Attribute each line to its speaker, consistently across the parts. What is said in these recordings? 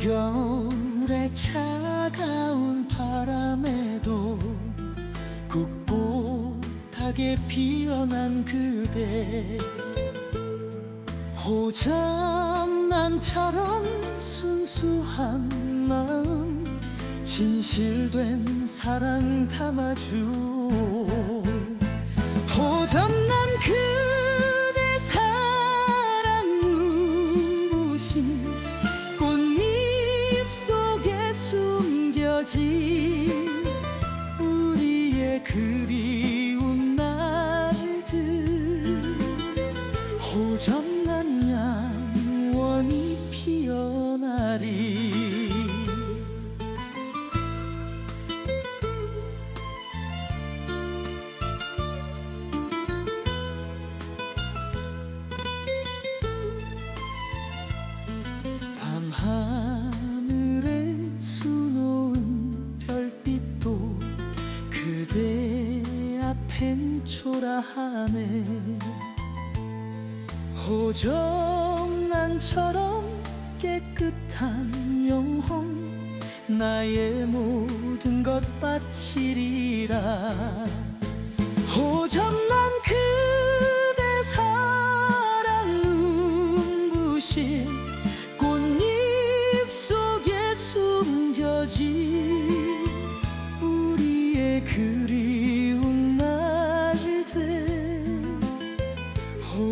Speaker 1: 겨울의 차가운 바람에도 꿋꿋하게 피어난 그대. 호전난처럼 순수한 마음 진실된 사랑 담아줘. 호전난 그 밤하늘에 수놓은 별빛도 그대 앞엔 초라하네. 호정난처럼 깨끗한 영혼 나의 모든 것 바치리라. 호정난 그대 사랑 눈부신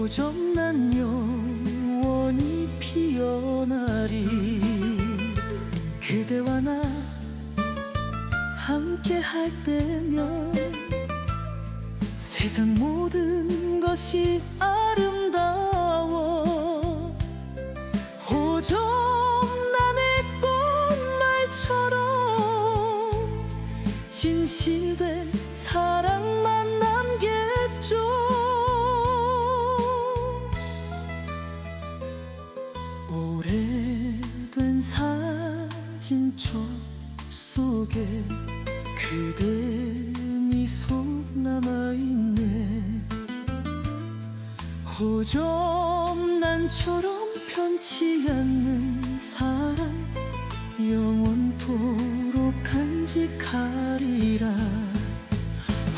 Speaker 1: 호정난 영원히 피어나리. 그대와 나 함께 할 때면 세상 모든 것이 아름다워. 호정남의 꽃말처럼 진실된 그대 미소 남아있네. 호정난처럼 편치 않는 사랑 영원토록 간직하리라.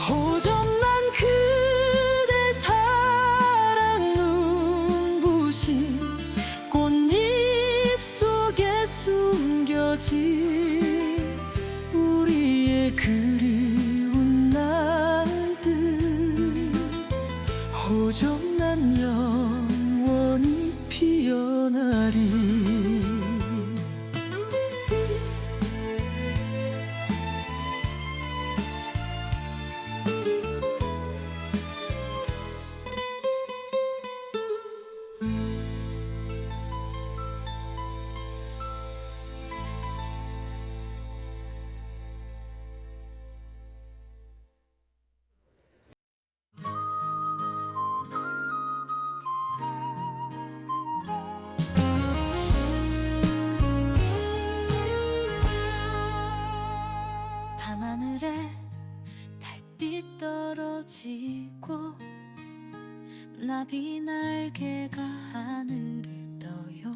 Speaker 1: 호정난 그
Speaker 2: 나비 날개가 하늘을 떠요.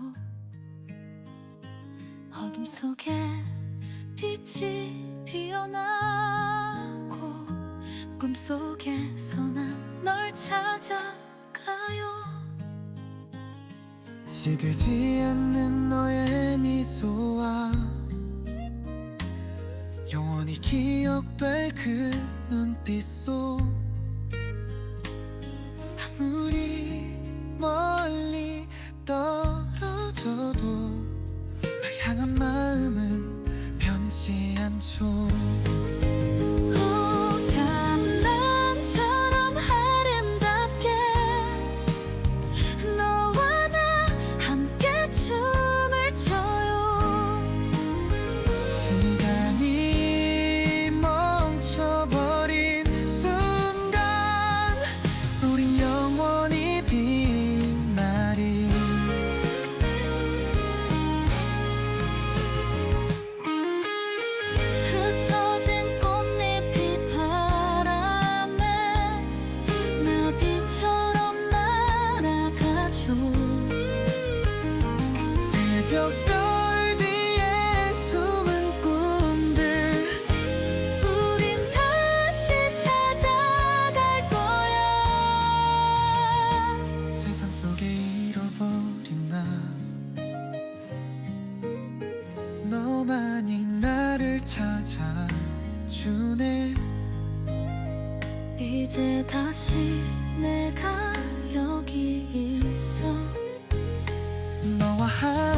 Speaker 2: 어둠 속에 빛이 피어나고 꿈속에서 난널 찾아가요.
Speaker 1: 시들지 않는 너의 미소와 영원히 기억될 그 눈빛 속
Speaker 3: 이제 다시 내가 여기 있어.
Speaker 2: 너와 함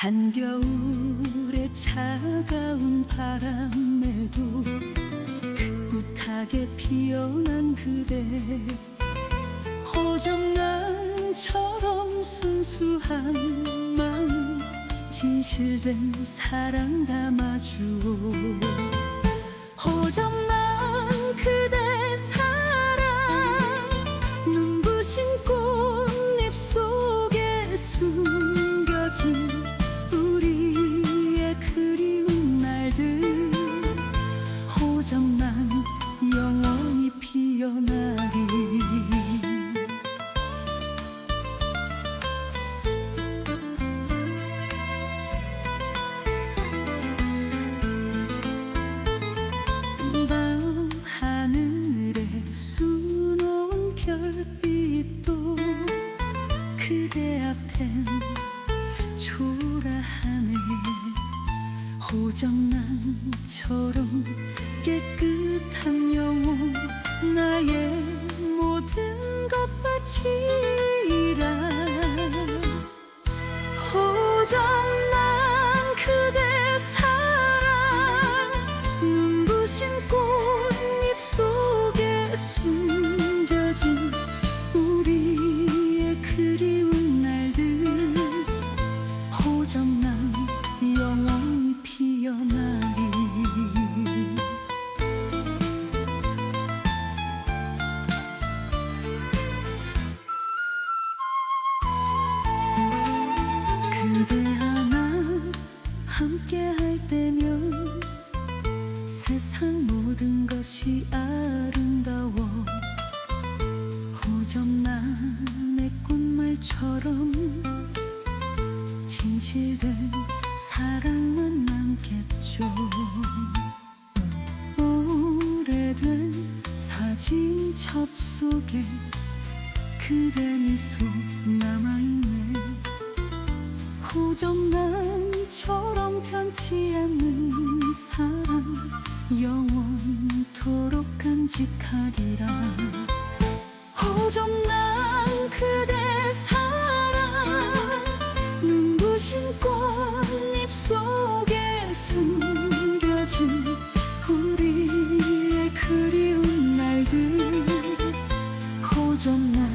Speaker 1: 한겨울의 차가운 바람에도 꿋꿋하게 피어난 그대. 호정난처럼 순수한 마음 진실된 사랑 담아주오. 호정 앞엔 초라하네. 호정난처럼 깨끗한 영혼 나의 모든 것 바치라 호정 진실된 사랑만 남겠죠. 오래된 사진 접속에 그대 미소 남아있네. 호정난처럼 변치 않는 사랑 영원토록 간직하리라. 호정난 그대 사랑 속에 숨겨진 우리의 그리운 날들. 호전날